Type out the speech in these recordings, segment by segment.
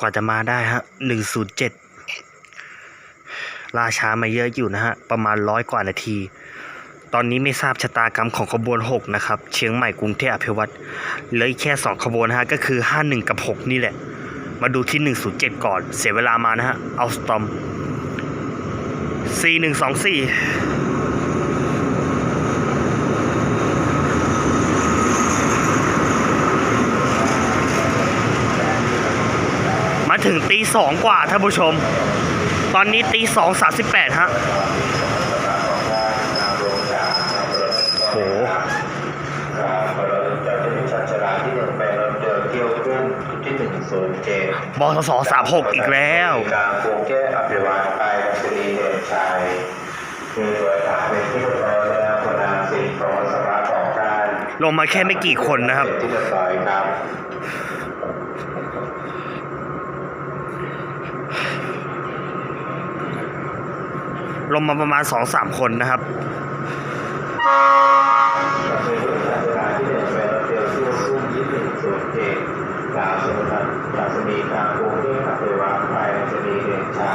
กว่าจะมาได้ฮะหนึ่งศูนย์เจ็ดราช้ามาเยอะอยู่นะฮะ ประมาณร้อยกว่านาที ตอนนี้ไม่ทราบชะตากรรมของขบวน 6 นะครับ เชียงใหม่กรุงเทพอภิวัตรเหลืออีกแค่ 2 ขบวนนะฮะ ก็คือ 51 กับ 6 นี่แหละ มาดูที่ 107 ก่อน เสียเวลามานะฮะ เอาสตอม4124 ถึงตีสองกว่าท่านผู้ชม ตอนนี้ตีสองสามสิบแปดฮะโหจะเป็นชันชลาที่หนึ่งเป็นรถเดินเที่ยวขึ้นที่หนึ่งศูนย์เจ็ดบสสสามหกอีกแล้วการกรุงแก้อภิวัตไปสิริเดชชัยคือโดยสารเป็นที่เรียบร้อยแล้วคนนามสิ่งของสภาของการลงมาแค่ไม่กี่คนนะครับ ลงมาประมาณสองสามคนนะครับ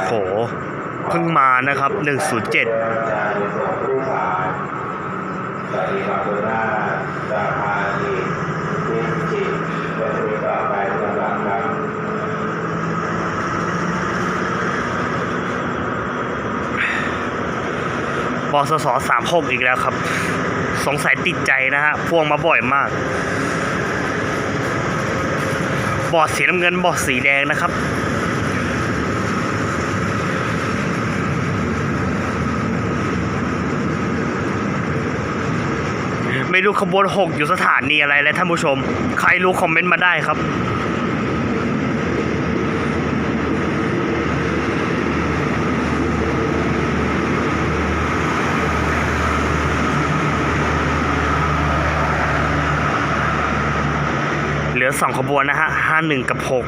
โหเพิ่งมานะครับ 107 สสสามหกอีกแล้วครับ สงสัยติดใจนะฮะพ่วงมาบ่อยมาก บอดสีน้ำเงินบอดสีแดงนะครับไม่รู้ขบวนหกอยู่สถานีอะไรแล้วท่านผู้ชม ใครรู้คอมเมนต์มาได้ครับ ลือสองขบวนนะฮะห้าหนึ่งกับหก